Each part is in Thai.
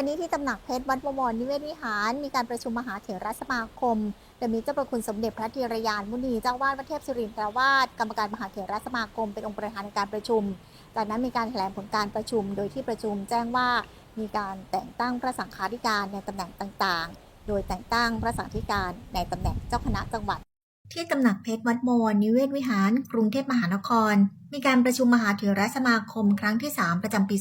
วันนี้ที่ตำหนักเพชรวัดบวรนิเวศวิหาร มีการประชุมมหาเถรสมาคม โดยมีเจ้าประคุณสมเด็จพระธีรยานมุนีเจ้าวาดวัดเทพศิรินทราวาสกรรมการมหาเถรสมาคม เป็นองค์ประธานในการประชุม จากนั้นมีการแถลงผลการประชุม โดยที่ประชุมแจ้งว่ามีการแต่งตั้งพระสังฆาธิการในตำแหน่งต่างๆ โดยแต่งตั้งพระสังฆาธิการในตำแหน่งเจ้าคณะจังหวัด ที่ตำหนักเพชรวัดบวรนิเวศวิหาร กรุงเทพมหานคร มีการประชุมมหาเถรสมาคมครั้งที่ 3 ประจำปี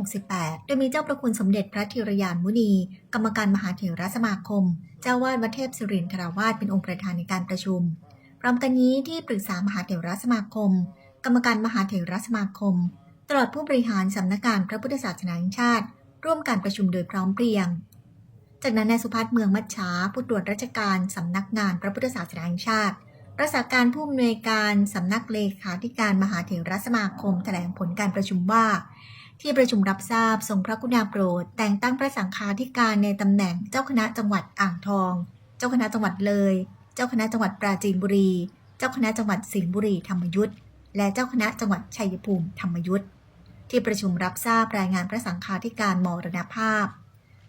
2568 โดยมีเจ้าประคุณสมเด็จพระธีรยานมุนี กรรมการมหาเถรสมาคม เจ้าวาดวัดเทพศิรินทราวาสเป็นองค์ประธานในการประชุม พร้อมกันนี้ที่ปรึกษามหาเถรสมาคม กรรมการมหาเถรสมาคม ตลอดผู้บริหารสำนักงานพระพุทธศาสนาแห่งชาติ ร่วมการประชุมโดยพร้อมเพรียง จากนั้นนายสุพัฒน์เมืองมัชชาผู้ตรวจราชการสำนักงานพระพุทธศาสนาแห่งชาติ รักษาการผู้อำนวยการสำนักเลขาธิการมหาเถรสมาคมแถลงผลการประชุมว่า ที่ประชุมรับทราบทรงพระกุณาโปรด แต่งตั้งพระสังฆาธิการในตำแหน่งเจ้าคณะจังหวัดอ่างทอง เจ้าคณะจังหวัดเลย เจ้าคณะจังหวัดปราจีนบุรี เจ้าคณะจังหวัดสิงห์บุรีธรรมยุทธและเจ้าคณะจังหวัดชัยภูมิธรรมยุทธที่ประชุมรับทราบรายงานพระสังฆาธิการมรณภาพ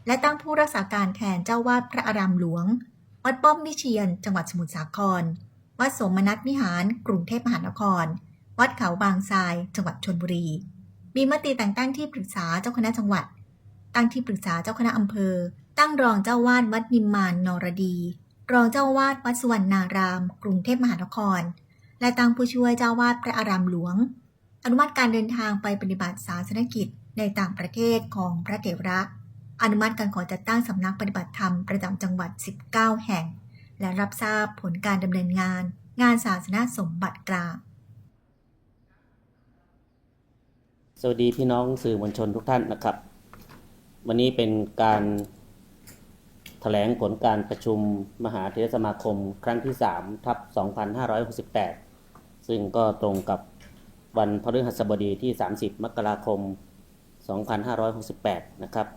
และตั้งผู้รักษาการแทนเจ้าวาดพระอารามหลวง วัดป้อมวิเชียน จังหวัดสมุทรสาคร วัดสมนัตวิหาร กรุงเทพมหานคร วัดเขาบางทราย จังหวัดชนบุรี มีมติแต่งตั้งที่ปรึกษาเจ้าคณะจังหวัด ตั้งที่ปรึกษาเจ้าคณะอำเภอ ตั้งรองเจ้าวาดวัดนิมมานนรดี รองเจ้าวาดวัดสุวรรณาราม กรุงเทพมหานคร และตั้งผู้ช่วยเจ้าวาดพระอารามหลวง อนุมัติการเดินทางไปปฏิบัติศาสนกิจในต่างประเทศของพระเถระ อนุมัติการขอจัดตั้งสำนักปฏิบัติธรรมประจำจังหวัด 19 แห่ง และรับทราบผลการดำเนินงาน งานศาสนาสมบัติกลางสวัสดีพี่น้องสื่อมวลชนทุกท่านนะครับ วันนี้เป็นการแถลงผลการประชุมมหาเถรสมาคมครั้งที่ 3 ทับ 2568 ซึ่งก็ตรงกับวันพฤหัสบดีที่ 30 มกราคม 2568 นะครับ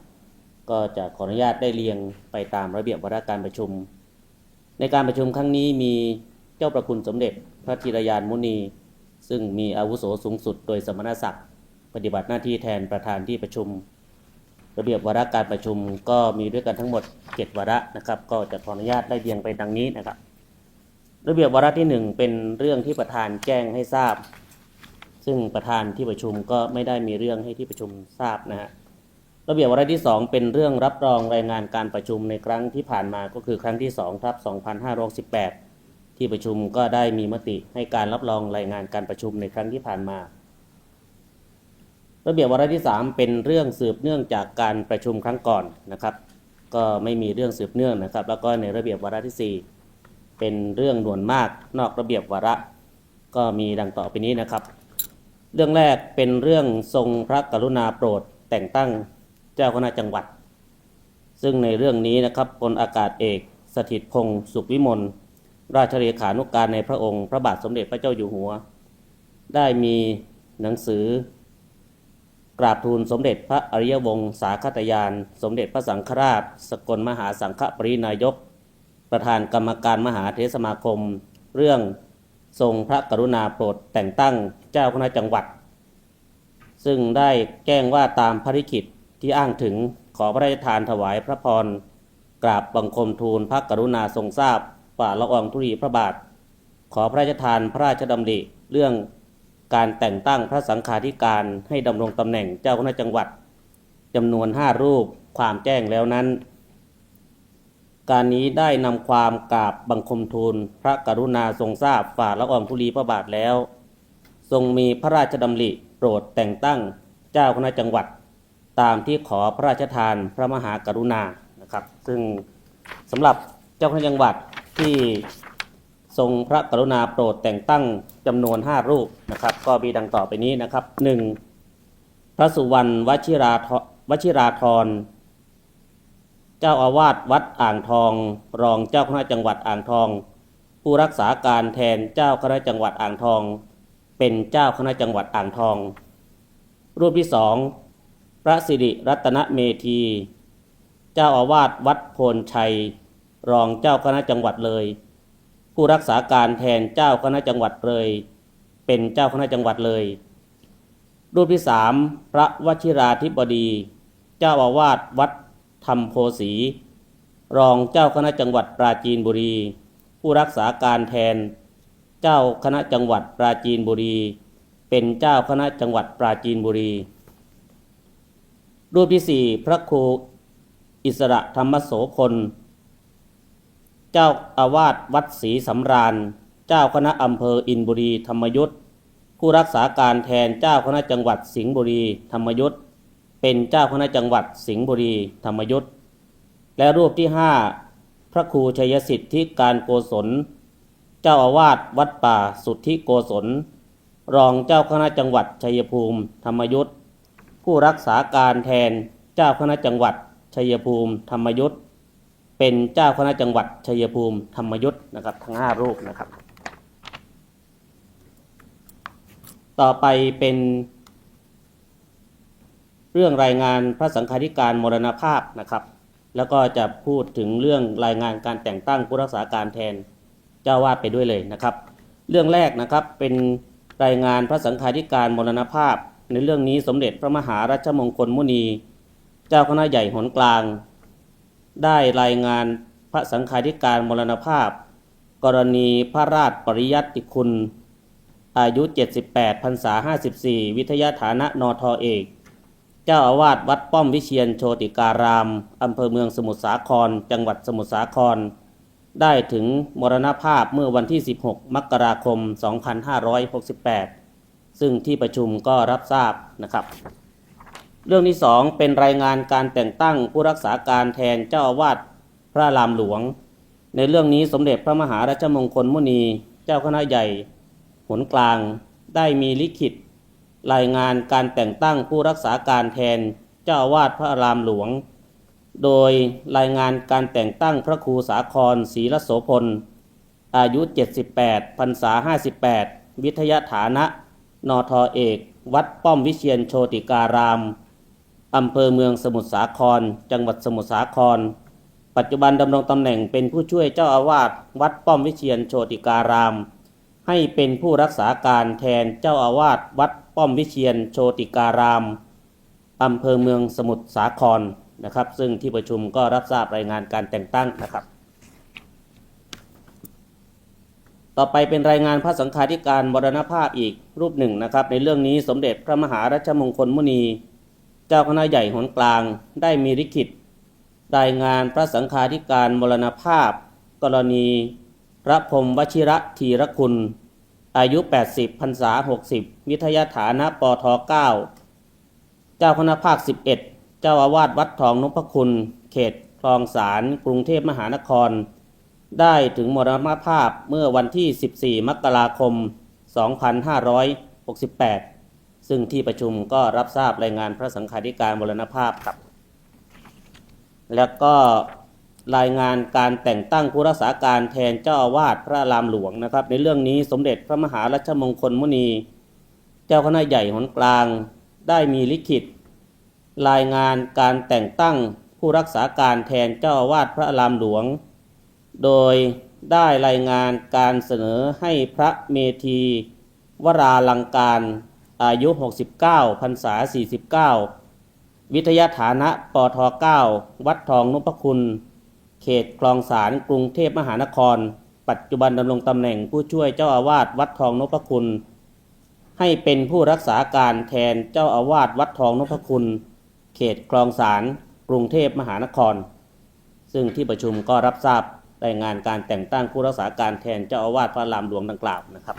ก็จะขออนุญาตได้เรียงไปตามระเบียบวาระการประชุม ในการประชุมครั้งนี้มีเจ้าประคุณสมเด็จพระธีรยานมุนี ซึ่งมีอาวุโสสูงสุดโดยสมณศักดิ์ปฏิบัติหน้าที่แทนประธานที่ประชุม ระเบียบวาระการประชุมก็มีด้วยกันทั้งหมด 7 วาระนะครับ ก็จะขออนุญาตได้เรียงไปดังนี้นะครับ ระเบียบวาระที่ 1 เป็นเรื่องที่ประธานแจ้งให้ทราบ ซึ่งประธานที่ประชุมก็ไม่ได้มีเรื่องให้ที่ประชุมทราบนะฮะ ระเบียบวาระที่ 2 เป็นเรื่องรับรองรายงานการประชุมในครั้งที่ผ่านมาก็คือครั้งที่2ทับ2518ที่ประชุมก็ได้มีมติให้การรับรองรายงานการประชุมในครั้งที่ผ่านมา ระเบียบวาระที่ 3 เป็นเรื่องสืบเนื่องจากการประชุมครั้งก่อนนะครับ ก็ไม่มีเรื่องสืบเนื่องนะครับ แล้วก็ในระเบียบวาระที่ 4 เป็นเรื่องด่วนมากนอกระเบียบวาระก็มีดังต่อไปนี้นะครับ เรื่องแรกเป็นเรื่องทรงพระกรุณาโปรดแต่งตั้ง จ้าคณะจังหวัด ซึ่งในเรื่องนี้นะครับพลอากาศเอก สถิตพงศ์สุขวิมลราชเลขานุการในพระองค์ พระบาทสมเด็จพระเจ้าอยู่หัว ได้มีหนังสือกราบทูลสมเด็จพระอริยวงศาคตยาน สมเด็จพระสังฆราช สกลมหาสังฆปรินายก ประธานกรรมการมหาเทรสมาคม เรื่องทรงพระกรุณาโปรดแต่งตั้งเจ้าคณะจังหวัด ซึ่งได้แจ้งว่าตามภริกิจ ที่อ้างถึงขอพระราชทานถวายพระพรกราบบังคมทูลพระกรุณาทรงทราบฝ่าละอองธุรีพระบาท ขอพระราชทานพระราชดำริเรื่องการแต่งตั้งพระสังฆาธิการให้ดำรงตำแหน่งเจ้าคณะจังหวัดจำนวนห้ารูปความแจ้งแล้วนั้น การนี้ได้นำความกราบบังคมทูลพระกรุณาทรงทราบฝ่าละอองธุลีพระบาทแล้ว ทรงมีพระราชดำริโปรดแต่งตั้งเจ้าคณะจังหวัด ตามที่ขอพระราชทานพระมหากรุณานะครับ ซึ่งสำหรับเจ้าคณะจังหวัดที่ทรงพระกรุณาโปรดแต่งตั้งจำนวน 5 รูปนะครับ ก็มีดังต่อไปนี้นะครับ 1. พระสุวรรณวชิราวชิราธรเจ้าอาวาสวัดอ่างทอง รองเจ้าคณะจังหวัดอ่างทอง ผู้รักษาการแทนเจ้าคณะจังหวัดอ่างทอง เป็นเจ้าคณะจังหวัดอ่างทอง รูปที่สอง พระสิริรัตนเมธี เจ้าอาวาสวัดโพนชัย รองเจ้าคณะจังหวัดเลย ผู้รักษาการแทนเจ้าคณะจังหวัดเลย เป็นเจ้าคณะจังหวัดเลย รูปที่สามพระวชิราธิบดี เจ้าอาวาสวัดธรรมโพสี รองเจ้าคณะจังหวัดปราจีนบุรี ผู้รักษาการแทน เจ้าคณะจังหวัดปราจีนบุรี เป็นเจ้าคณะจังหวัดปราจีนบุรี รูปที่สี่พระครูอิสระธรรมโสพล เจ้าอาวาสวัดศรีสำราญ เจ้าคณะอำเภออินบุรีธรรมยุทธผู้รักษาการแทนเจ้าคณะจังหวัดสิงห์บุรีธรรมยุทธเป็นเจ้าคณะจังหวัดสิงห์บุรีธรรมยุทธและรูปที่ห้าพระครูชัยสิทธิการโกศล เจ้าอาวาสวัดป่าสุทธิโกศล รองเจ้าคณะจังหวัดชัยภูมิธรรมยุทธ ผู้รักษาการแทนเจ้าคณะจังหวัดชัยภูมิธรรมยุทธเป็นเจ้าคณะจังหวัดชัยภูมิธรรมยุทธนะครับทั้งห้ารูปนะครับ ต่อไปเป็น เรื่องรายงานพระสังฆาธิการมรณภาพนะครับ แล้วก็จะพูดถึงเรื่องรายงานการแต่งตั้งผู้รักษาการแทนเจ้าวาดไปด้วยเลยนะครับ เรื่องแรกนะครับเป็นรายงานพระสังฆาธิการมรณภาพ ในเรื่องนี้สมเด็จพระมหารัชมงคลมุนี เจ้าคณะใหญ่หนกลาง ได้รายงานพระสังฆาธิการมรณภาพ กรณีพระราชปริยัติคุณ อายุ 78พรรษา 54 วิทยาฐานะนทอเอก เจ้าอาวาสวัดป้อมวิเชียนโชติการาม อำเภอเมืองสมุทรสาคร จังหวัดสมุทรสาคร ได้ถึงมรณภาพเมื่อวันที่ 16 มกราคม 2568 ซึ่งที่ประชุมก็รับทราบนะครับ เรื่องที่สองเป็นรายงานการแต่งตั้งผู้รักษาการแทนเจ้าอาวาสพระรามหลวง ในเรื่องนี้สมเด็จพระมหารัชมงคลมุนี เจ้าคณะใหญ่หนกลางได้มีลิขิต รายงานการแต่งตั้งผู้รักษาการแทนเจ้าอาวาสพระรามหลวง โดยรายงานการแต่งตั้งพระครูสาครศรีรโสพลอายุ 78พรรษา 58 วิทยาฐานะ นทเอก วัดป้อมวิเชียนโชติการาม อำเภอเมืองสมุทรสาคร จังหวัดสมุทรสาคร ปัจจุบันดำรงตำแหน่งเป็นผู้ช่วยเจ้าอาวาสวัดป้อมวิเชียนโชติการาม ให้เป็นผู้รักษาการแทนเจ้าอาวาสวัดป้อมวิเชียนโชติการาม อำเภอเมืองสมุทรสาครนะครับ ซึ่งที่ประชุมก็รับทราบรายงานการแต่งตั้งนะครับ ต่อไปเป็นรายงานพระสังฆาธิการมรณภาพอีกรูปหนึ่งนะครับ ในเรื่องนี้สมเด็จพระมหารัชมงคลมุนี เจ้าคณะใหญ่หนกลางได้มีลิขิตรายงานพระสังฆาธิการมรณภาพ กรณี พระพรมวชิระธีรคุณ อายุ 80พรรษา 60 วิทยาฐานะปท9เจ้าคณะภาค 11 เจ้าอาวาสวัดทองนพคุณ เขตคลองสารกรุงเทพมหานคร ได้ถึงมรณภาพเมื่อวันที่ 14 มกราคม 2568 ซึ่งที่ประชุมก็รับทราบรายงานพระสังฆาธิการมรณภาพครับ แล้วก็รายงานการแต่งตั้งผู้รักษาการแทนเจ้าอาวาสพระรามหลวงนะครับ ในเรื่องนี้สมเด็จพระมหารัชมงคลมุนี เจ้าคณะใหญ่หนกลางได้มีลิขิต รายงานการแต่งตั้งผู้รักษาการแทนเจ้าอาวาสพระรามหลวง โดยได้รายงานการเสนอให้พระเมธีวราลังการอายุ 69พรรษา 49 วิทยาฐานะปท9วัดทองนุพคุณ เขตคลองสารกรุงเทพมหานคร ปัจจุบันดำรงตำแหน่งผู้ช่วยเจ้าอาวาสวัดทองนพคุณ ให้เป็นผู้รักษาการแทนเจ้าอาวาสวัดทองนพคุณ เขตคลองสารกรุงเทพมหานคร ซึ่งที่ประชุมก็รับทราบ รายงานการแต่งตั้งผู้รักษาการแทนเจ้าอาวาสพระรามหลวงดังกล่าวนะครับ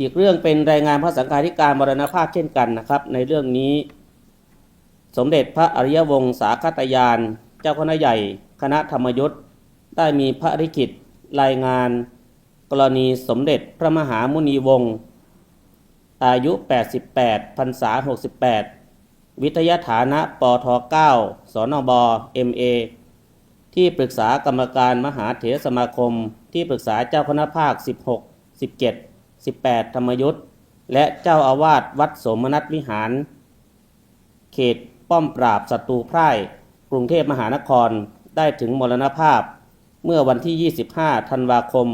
อีกเรื่องเป็นรายงานพระสังฆาธิการมรณภาพเช่นกันนะครับ ในเรื่องนี้ สมเด็จพระอริยวงศาคตยาน เจ้าคณะใหญ่คณะธรรมยุทธ์ได้มีพระริขิตรายงานกรณีสมเด็จพระมหามุนีวงศ์อายุ 88พรรษา 68 วิทยาฐานะปท9สนบ MA ที่ปรึกษากรรมการมหาเถรสมาคม ที่ปรึกษาเจ้าคณะภาค 16 17 18 ธรรมยุทธ์และเจ้าอาวาสวัดสมนัตวิหาร เขตป้อมปราบศัตรูไพร่กรุงเทพมหานครได้ถึงมรณภาพ เมื่อวันที่ 25 ธันวาคม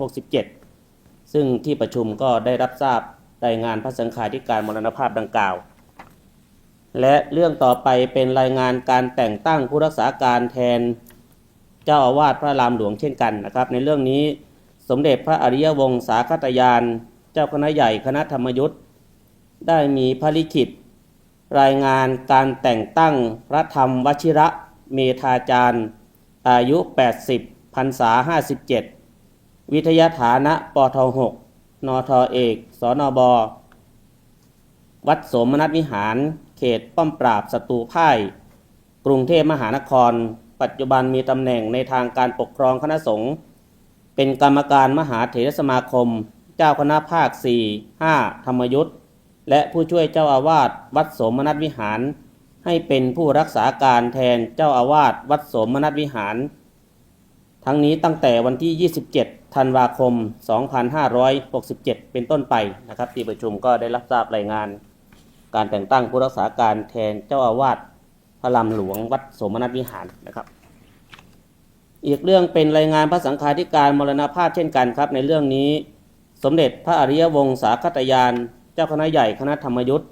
2567 ซึ่งที่ประชุมก็ได้รับทราบรายงานพระสังฆาธิการมรณภาพดังกล่าว และเรื่องต่อไปเป็นรายงานการแต่งตั้งผู้รักษาการแทน เจ้าอาวาสพระรามหลวงเช่นกันนะครับ ในเรื่องนี้สมเด็จพระอริยวงศาคตยาน เจ้าคณะใหญ่คณะธรรมยุทธ์ได้มีพระลิขิต รายงานการแต่งตั้งพระธรรมวชิระเมธาจารย์ อายุ 80พรรษา 57 วิทยาฐานะปท6นทเอก สนบ วัดสมนัสวิหาร เขตป้อมปราบศัตรูพ่าย กรุงเทพมหานคร ปัจจุบันมีตำแหน่งในทางการปกครองคณะสงฆ์เป็นกรรมการมหาเถรสมาคม เจ้าคณะภาค 4 5 ธรรมยุทธและผู้ช่วยเจ้าอาวาสวัดสมนัสวิหาร ให้เป็นผู้รักษาการแทนเจ้าอาวาสวัดสมนัสวิหาร ทั้งนี้ตั้งแต่วันที่ 27 ธันวาคม 2567 เป็นต้นไปนะครับ ที่ประชุมก็ได้รับทราบรายงาน การแต่งตั้งผู้รักษาการแทนเจ้าอาวาสพระลำหลวงวัดสมนัสวิหารนะครับ อีกเรื่องเป็นรายงานพระสังฆาธิการมรณภาพเช่นกันครับ ในเรื่องนี้สมเด็จพระอริยวงศาคตยาน เจ้าคณะใหญ่คณะธรรมยุทธ์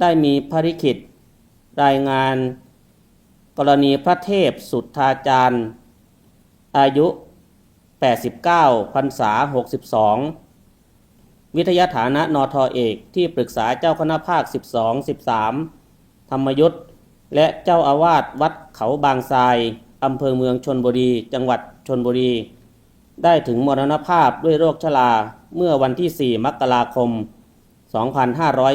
ได้มีพระลิขิตรายงานกรณีพระเทพสุทธาจารย์ อายุ 89พรรษา 62 วิทยาฐานะนทเอกที่ปรึกษาเจ้าคณะภาค 12 13 ธรรมยุทธ์และเจ้าอาวาสวัดเขาบางทรายอำเภอเมืองชนบุรี จังหวัดชนบุรี ได้ถึงมรณภาพด้วยโรคชราเมื่อวันที่ 4 มกราคม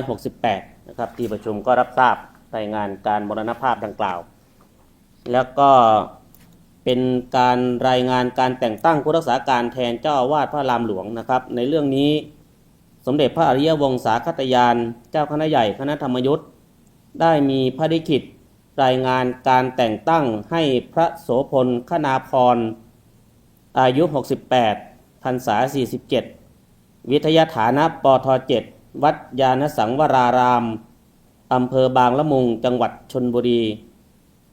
2568 นะครับ ที่ประชุมก็รับทราบรายงานการมรณภาพดังกล่าว แล้วก็เป็นการรายงานการแต่งตั้งผู้รักษาการแทนเจ้าอาวาสพระรามหลวงนะครับ ในเรื่องนี้ สมเด็จพระอริยวงศาคตยาน เจ้าคณะใหญ่คณะธรรมยุทธ์ได้มีพระลิขิตรายงานการแต่งตั้งให้พระโสพลคณาพร อายุ 68พรรษา 47 วิทยาฐานะปท7วัดยานสังวราราม อำเภอบางละมุง จังหวัดชนบุรี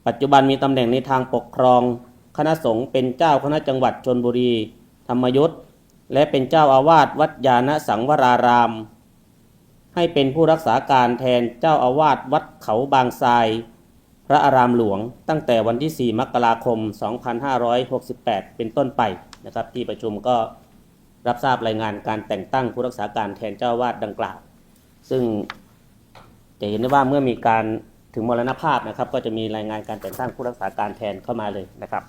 ปัจจุบันมีตำแหน่งในทางปกครอง คณะสงฆ์เป็นเจ้าคณะจังหวัดชนบุรี ธรรมยุทธ์ และเป็นเจ้าอาวาสวัดยาณสังวราราม ให้เป็นผู้รักษาการแทนเจ้าอาวาสวัดเขาบางทราย พระอารามหลวงตั้งแต่วันที่ 4 มกราคม 2568 เป็นต้นไปนะครับ ที่ประชุมก็รับทราบรายงานการแต่งตั้งผู้รักษาการแทนเจ้าอาวาสดังกล่าว ซึ่งจะเห็นได้ว่าเมื่อมีการถึงมรณภาพนะครับ ก็จะมีรายงานการแต่งตั้งผู้รักษาการแทนเข้ามาเลยนะครับ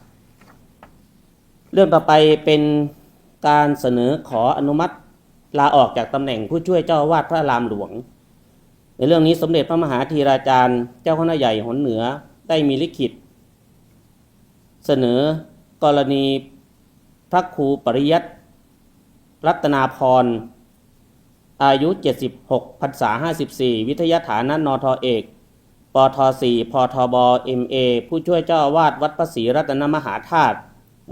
เรื่องต่อไปเป็น การเสนอขออนุมัติลาออกจากตำแหน่งผู้ช่วยเจ้าวาสพระรามหลวง ในเรื่องนี้สมเด็จพระมหาธีราจารย์ เจ้าคณะใหญ่หนเหนือได้มีลิขิต เสนอกรณีพระครูปริยัติรัตนาพร อายุ 76พรรษา 54 วิทยาฐานะนทเอกปท4พทบ MA ผู้ช่วยเจ้าอาวาสวัดพระศรีรัตนมหาธาตุ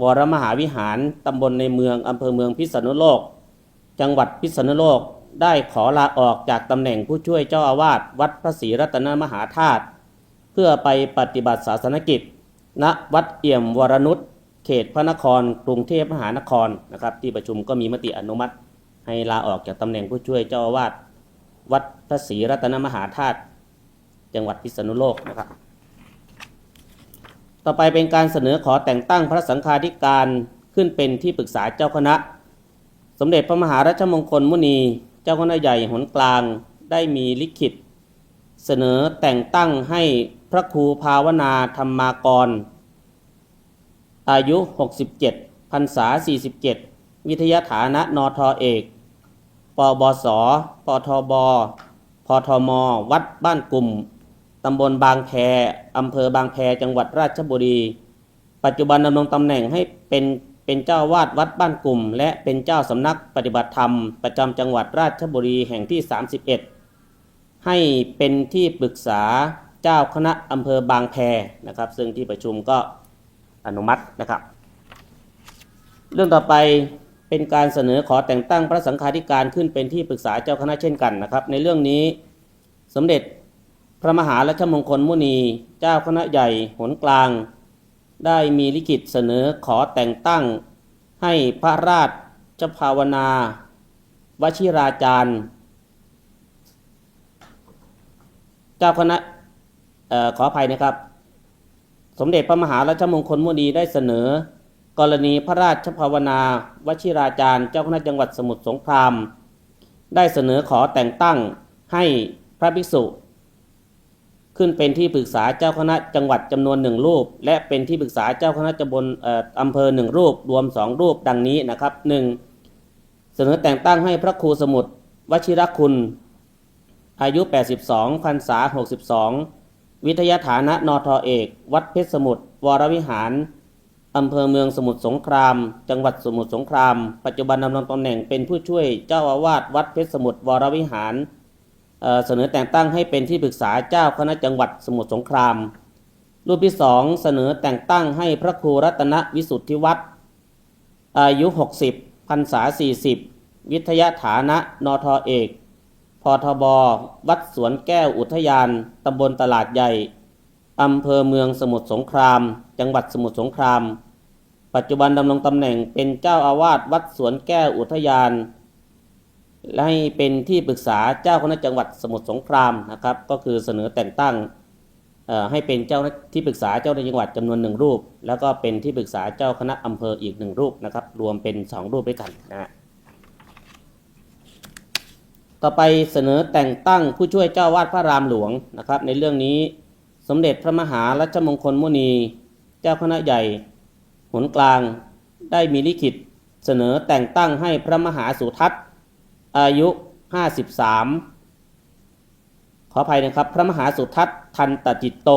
วรมหาวิหารตำบลในเมืองอำเภอเมืองพิษณุโลก จังหวัดพิษณุโลกได้ขอลาออกจากตำแหน่งผู้ช่วยเจ้าอาวาสวัดพระศรีรัตนมหาธาตุเพื่อไปปฏิบัติศาสนกิจ ณวัดเอี่ยมวรนุชเขตพระนครกรุงเทพมหานครนะครับ ที่ประชุมก็มีมติอนุมัติ ให้ลาออกจากตำแหน่งผู้ช่วยเจ้าอาวาสวัดพระศรีรัตนมหาธาตุจังหวัดพิษณุโลกนะครับ ต่อไปเป็นการเสนอขอแต่งตั้งพระสังฆาธิการขึ้นเป็นที่ปรึกษาเจ้าคณะ สมเด็จพระมหารัชมงคลมุนี เจ้าคณะใหญ่หนกลางได้มีลิขิต เสนอแต่งตั้งให้พระครูภาวนาธรรมากร อายุ 67พรรษา 47 วิทยาฐานะนทอเอก ปบส ปทบ พทม วัดบ้านกลุ่ม ตำบลบางแพอำเภอบางแพจังหวัดราชบุรี ปัจจุบันดำรงตำแหน่งให้เป็นเป็นเจ้าวาดวัดบ้านกลุ่ม และเป็นเจ้าสำนักปฏิบัติธรรม ประจำจังหวัดราชบุรีแห่งที่ 31 ให้เป็นที่ปรึกษาเจ้าคณะอำเภอบางแพนะครับ ซึ่งที่ประชุมก็อนุมัตินะครับ เรื่องต่อไปเป็นการเสนอขอแต่งตั้งพระสังฆาธิการขึ้นเป็นที่ปรึกษาเจ้าคณะเช่นกันนะครับ ในเรื่องนี้สมเด็จ พระมหารัชมงคลมุนี เจ้าคณะใหญ่หนกลาง ได้มีลิขิตเสนอขอแต่งตั้ง ให้พระราชเจ้าภาวนาวชิราจารย์ เจ้าคณะออขออภัยนะครับ สมเด็จพระมหาราชมงคลมุนีได้เสนอ กรณีพระราชภาวนาวชิราจารย์ เจ้าคณะจังหวัดสมุทรสงคราม ได้เสนอขอแต่งตั้งให้พระภิกษุ ขึ้นเป็นที่ปรึกษาเจ้าคณะจังหวัดจำนวนหนึ่งรูป และเป็นที่ปรึกษาเจ้าคณะตำบลเอ่อำเภอหนึ่งรูป รวมสองรูปดังนี้นะครับหนึ่งเสนอแต่งตั้งให้พระครูสมุทรวชิรคุณ อายุ 82พรรษา 62 วิทยาฐานะนอทอเอก วัดเพชรสมุทรวรวิหารอำเภอเมืองสมุทรสงคราม จังหวัดสมุทรสงคราม ปัจจุบันดำรงตำแหน่งเป็นผู้ช่วยเจ้าอาวาสวัดเพชรสมุทรวรวิหาร เสนอแต่งตั้งให้เป็นที่ปรึกษาเจ้าคณะจังหวัดสมุทรสงคราม รูปที่สองเสนอแต่งตั้งให้พระครูรัตนวิสุทธิวัฒน์อายุ 60พรรษา 40 วิทยาฐานะนอทอเอก พทบ วัดสวนแก้วอุทยานตำบลตลาดใหญ่อำเภอเมืองสมุทรสงคราม จังหวัดสมุทรสงคราม ปัจจุบันดำรงตำแหน่งเป็นเจ้าอาวาสวัดสวนแก้วอุทยาน และให้เป็นที่ปรึกษาเจ้าคณะจังหวัดสมุทรสงครามนะครับ ก็คือเสนอแต่งตั้งให้เป็นเจ้าที่ปรึกษาเจ้าคณะจังหวัดจำนวนหนึ่งรูป แล้วก็เป็นที่ปรึกษาเจ้าคณะอำเภออีกหนึ่งรูปนะครับ รวมเป็นสองรูปด้วยกันนะฮะต่อไปเสนอแต่งตั้งผู้ช่วยเจ้าวาดพระรามหลวงนะครับ ในเรื่องนี้สมเด็จพระมหารัชมงคลมุนี เจ้าคณะใหญ่หนกลางได้มีลิขิต เสนอแต่งตั้งให้พระมหาสุทัศน์ อายุ 53 ขออภัยนะครับ พระมหาสุทัศน์ทันตจิตโต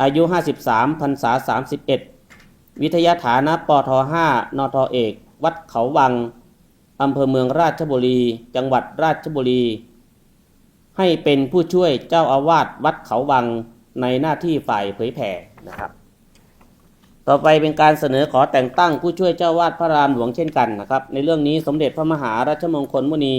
อายุ 53พรรษา 31 วิทยาฐานะปท5นทเอก วัดเขาวังอำเภอเมืองราชบุรี จังหวัดราชบุรี ให้เป็นผู้ช่วยเจ้าอาวาสวัดเขาวังในหน้าที่ฝ่ายเผยแผ่นะครับ ต่อไปเป็นการเสนอขอแต่งตั้งผู้ช่วยเจ้าวาดพระรามหลวงเช่นกันนะครับ ในเรื่องนี้สมเด็จพระมหาราชมงคลมุนี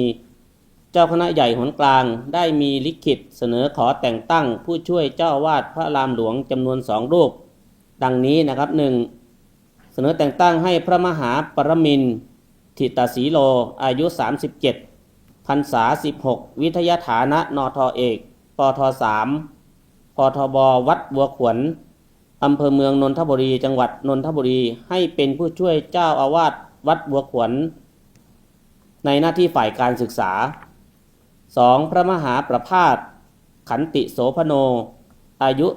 เจ้าคณะใหญ่หนกลางได้มีลิขิตเสนอขอแต่งตั้งผู้ช่วยเจ้าวาสพระรามหลวงจำนวนสองรูป ดังนี้นะครับหนึ่งเสนอแต่งตั้งให้พระมหาปรมินทิตาสีโลอายุ 37พรรษา 16 วิทยาฐานะนทเอก ปท3ปทบวัดบัวขวน อำเภอเมืองนนทบุรี จังหวัดนนทบุรี ให้เป็นผู้ช่วยเจ้าอาวาสวัดบัวขวนในหน้าที่ฝ่ายการศึกษา 2. พระมหาประภาสขันติโสพโน อายุ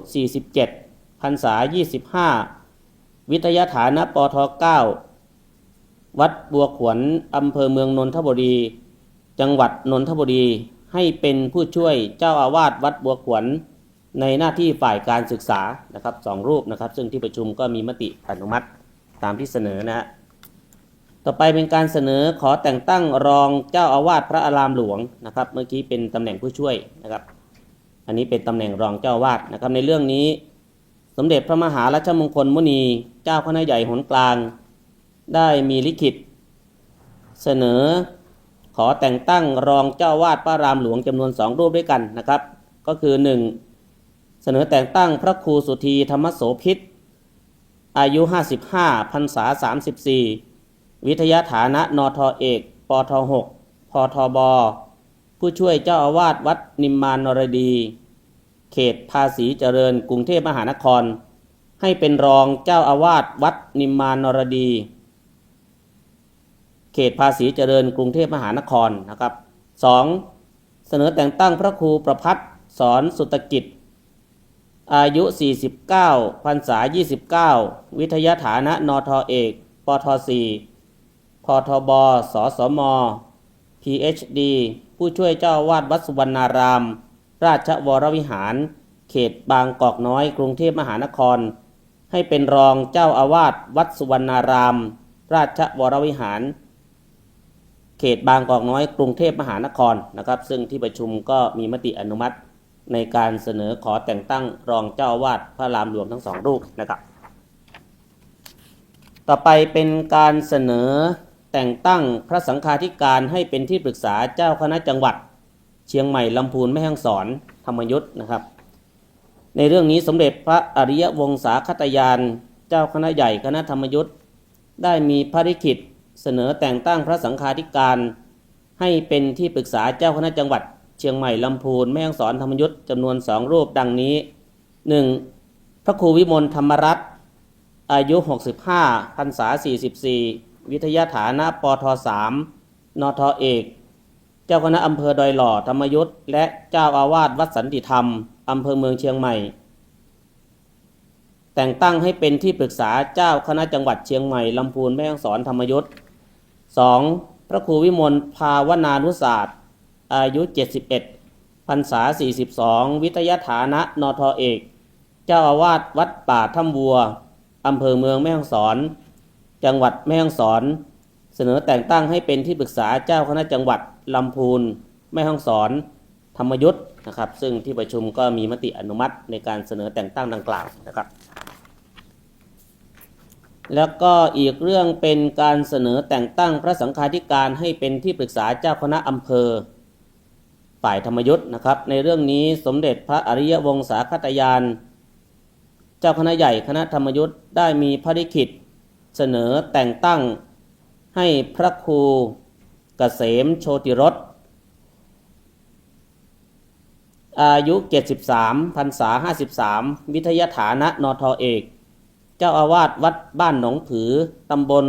47พรรษา 25 วิทยาฐานะปท9วัดบัวขวนอำเภอเมืองนนทบุรี จังหวัดนนทบุรี ให้เป็นผู้ช่วยเจ้าอาวาสวัดบัวขวน ในหน้าที่ฝ่ายการศึกษานะครับสองรูปนะครับ ซึ่งที่ประชุมก็มีมติอนุมัติตามที่เสนอนะฮะต่อไปเป็นการเสนอขอแต่งตั้งรองเจ้าอาวาสพระอารามหลวงนะครับ เมื่อกี้เป็นตำแหน่งผู้ช่วยนะครับ อันนี้เป็นตำแหน่งรองเจ้าอาวาสนะครับ ในเรื่องนี้ สมเด็จพระมหารัชมงคลมุนี เจ้าคณะใหญ่หนกลาง ได้มีลิขิต เสนอขอแต่งตั้งรองเจ้าวาดพระอารามหลวงจำนวนสองรูปด้วยกันนะครับ ก็คือ 1. เสนอแต่งตั้งพระครูสุธีธรรมโสพิษอายุ 55พรรษา 34 วิทยาฐานะนทเอก ปท6พทบ ผู้ช่วยเจ้าอาวาสวัดนิมมานนรดี เขตภาษีเจริญกรุงเทพมหานคร ให้เป็นรองเจ้าอาวาสวัดนิมมานนรดี เขตภาษีเจริญกรุงเทพมหานครนะครับ 2. เสนอแต่งตั้งพระครูประพัฒสอนสุตกิจ อายุ 49พรรษา 29 วิทยาฐานะนทเอก ปท4พทบ สสม PhD ผู้ช่วยเจ้าอาวาดวัดสุวรรณาราม ราชวรวิหาร เขตบางกอกน้อย กรุงเทพมหานคร ให้เป็นรองเจ้าอาวาสวัดสุวรรณาราม ราชวรวิหาร เขตบางกอกน้อย กรุงเทพมหานครนะครับ ซึ่งที่ประชุมก็มีมติอนุมัติ ในการเสนอขอแต่งตั้งรองเจ้าวาสพระรามหลวงทั้งสองรูปนะครับ ต่อไปเป็นการเสนอแต่งตั้งพระสังฆาธิการให้เป็นที่ปรึกษาเจ้าคณะจังหวัด เชียงใหม่ลำพูนแม่ฮ่องสอนธรรมยุทธ์นะครับ ในเรื่องนี้สมเด็จพระอริยวงศาคตยาน เจ้าคณะใหญ่คณะธรรมยุทธ์ได้มีภารกิจเสนอแต่งตั้งพระสังฆาธิการให้เป็นที่ปรึกษาเจ้าคณะจังหวัด เชียงใหม่ลำพูนแม่ฮ่องสอนธรรมยุทธ์จำนวนสองรูปดังนี้ 1. พระครูวิมลธรรมรัตน์อายุ 65พรรษา 44 วิทยาฐานะปท3นทเอก เจ้าคณะอำเภอดอยหล่อธรรมยุทธ์และเจ้าอาวาสวัดสันติธรรม อำเภอเมืองเชียงใหม่ แต่งตั้งให้เป็นที่ปรึกษาเจ้าคณะจังหวัดเชียงใหม่ลำพูนแม่ฮ่องสอนธรรมยุทธ์ 2. พระครูวิมลภาวนานุศาสตร์ อายุ 71พรรษา 42 วิทยาฐานะนทอเอก เจ้าอาวาสวัดป่าถ้ำวัวอำเภอเมืองแม่ฮ่องสอน จังหวัดแม่ฮ่องสอน เสนอแต่งตั้งให้เป็นที่ปรึกษาเจ้าคณะจังหวัดลำพูนแม่ฮ่องสอน ธรรมยุทธ์นะครับ ซึ่งที่ประชุมก็มีมติอนุมัติในการเสนอแต่งตั้งดังกล่าวนะครับ แล้วก็อีกเรื่องเป็นการเสนอแต่งตั้งพระสังฆาธิการให้เป็นที่ปรึกษาเจ้าคณะอำเภอ ฝ่ายธรรมยุทธ์นะครับ ในเรื่องนี้สมเด็จพระอริยวงศาคตยาน เจ้าคณะใหญ่คณะธรรมยุทธ์ได้มีพระลิขิตเสนอแต่งตั้งให้พระครูเกษมโชติรสอายุ 73พรรษา 53 วิทยาฐานะนทเอก เจ้าอาวาสวัดบ้านหนองผือ ตำบล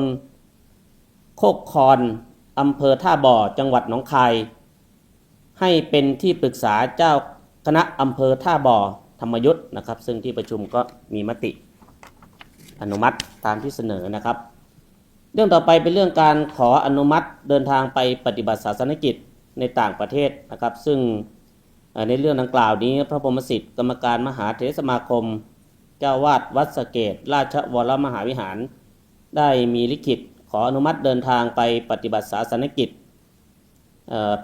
โคกคอน อำเภอท่าบ่อ จังหวัดหนองคาย ให้เป็นที่ปรึกษาเจ้าคณะอำเภอท่าบ่อธรรมยุทธ์นะครับ ซึ่งที่ประชุมก็มีมติอนุมัติตามที่เสนอนะครับ เรื่องต่อไปเป็นเรื่องการขออนุมัติเดินทางไปปฏิบัติศาสนกิจในต่างประเทศนะครับ ซึ่งในเรื่องดังกล่าวนี้ พระพรหมสิทธิ์กรรมการมหาเถรสมาคม เจ้าวาดวัดสเกต ราชวรมหาวิหาร ได้มีลิขิตขออนุมัติเดินทางไปปฏิบัติศาสนกิจ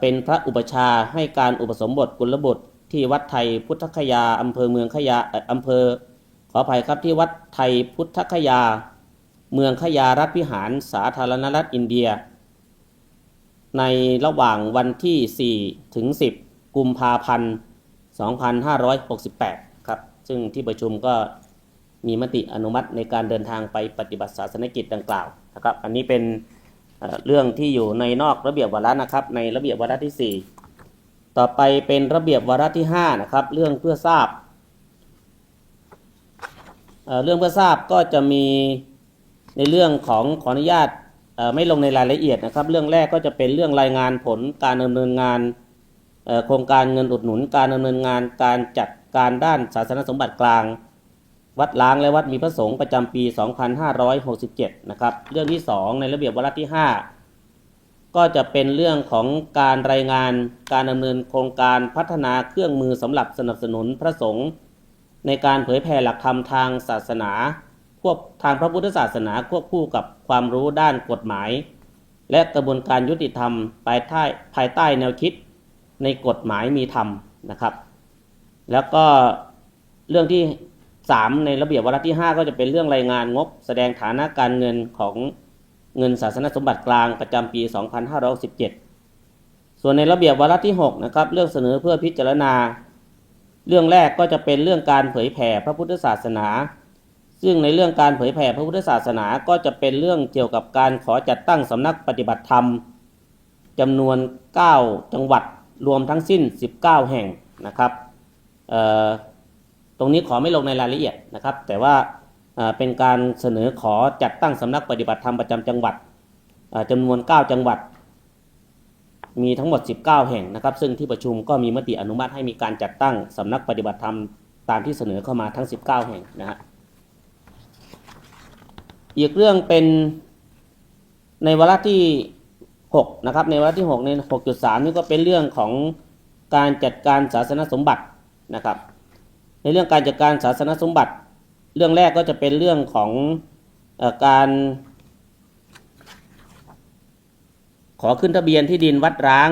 เป็นพระอุปชาให้การอุปสมบทกุลบุตรที่วัดไทยพุทธคยาอำเภอเมืองขยาอำเภอขออภัยครับที่วัดไทยพุทธคยา เมืองขยารัฐวิหารสาธารณรัฐอินเดีย ในระหว่างวันที่ 4 ถึง 10 กุมภาพันธ์ 2568 ครับ ซึ่งที่ประชุมก็มีมติอนุมัติในการเดินทางไปปฏิบัติศาสนกิจดังกล่าวนะครับ อันนี้เป็น เรื่องที่อยู่ในนอกระเบียบวาระนะครับ ในระเบียบวาระที่ 4 ต่อไปเป็นระเบียบวาระที่5นะครับ เรื่องเพื่อทราบเเรื่องเพื่อทราบก็จะมีในเรื่องของขออนุญาตไม่ลงในรายละเอียดนะครับ เรื่องแรกก็จะเป็นเรื่องรายงานผลการดำเนินงานโครงการเงินอุดหนุน การดำเนินงานการจัดการด้านศาสนสมบัติกลาง วัดล้างและวัดมีพระสงฆ์ประจำปี 2567 นะครับ เรื่องที่ 2 ในระเบียบวาระที่ 5 ก็จะเป็นเรื่องของการรายงานการดำเนินโครงการพัฒนาเครื่องมือสำหรับสนับสนุนพระสงฆ์ในการเผยแผ่หลักธรรมทางศาสนาควบทางพระพุทธศาสนาควบคู่กับความรู้ด้านกฎหมาย และกระบวนการยุติธรรมภายใต้ภายใต้แนวคิดในกฎหมายมีธรรมนะครับ แล้วก็เรื่องที่ 3 ในระเบียบวาระที่ 5 ก็จะเป็นเรื่องรายงานงบ แสดงฐานะการเงินของเงินศาสนสมบัติกลางประจำปี 2567 ส่วนในระเบียบวาระที่6นะครับเรื่องเสนอเพื่อพิจารณา เรื่องแรกก็จะเป็นเรื่องการเผยแผ่พระพุทธศาสนา ซึ่งในเรื่องการเผยแผ่พระพุทธศาสนาก็จะเป็นเรื่องเกี่ยวกับการขอจัดตั้งสำนักปฏิบัติธรรมจำนวน 9 จังหวัดรวมทั้งสิ้น 19 แห่งนะครับเอ่อ ตรงนี้ขอไม่ลงในรายละเอียดนะครับ แต่ว่าเป็นการเสนอขอจัดตั้งสำนักปฏิบัติธรรมประจำจังหวัดจำนวน 9 จังหวัด มีทั้งหมด 19 แห่งนะครับ ซึ่งที่ประชุมก็มีมติอนุมัติให้มีการจัดตั้งสำนักปฏิบัติธรรมตามที่เสนอเข้ามาทั้ง 19 แห่งนะฮะอีกเรื่องเป็นในวาระที่ 6 นะครับ ในวาระที่ 6 ใน 6.3 นี่ก็เป็นเรื่องของการจัดการศาสนสมบัตินะครับ ในเรื่องการจัดการศาสนสมบัติ เรื่องแรกก็จะเป็นเรื่องของอการ ขอขึ้นทะเบียนที่ดินวัดร้าง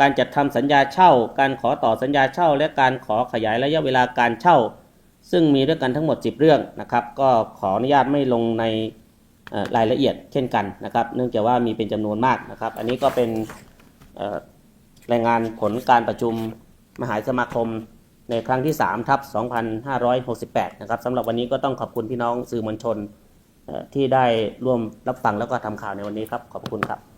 การจัดทำสัญญาเช่า การขอต่อสัญญาเช่า และการขอขยายระยะเวลาการเช่า ซึ่งมีด้วยกันทั้งหมด 10 เรื่องนะครับ ก็ขออนุญาตไม่ลงในรายละเอียดเช่นกันนะครับ เนื่องจากว่ามีเป็นจำนวนมากนะครับ อันนี้ก็เป็นรายงานผลการประชุมมหาสมาคม ในครั้งที่3ทับ2568 นะครับสำหรับวันนี้ก็ต้องขอบคุณพี่น้องสื่อมวลชนที่ได้ร่วมรับฟังแล้วก็ทำข่าวในวันนี้ครับ ขอบคุณครับ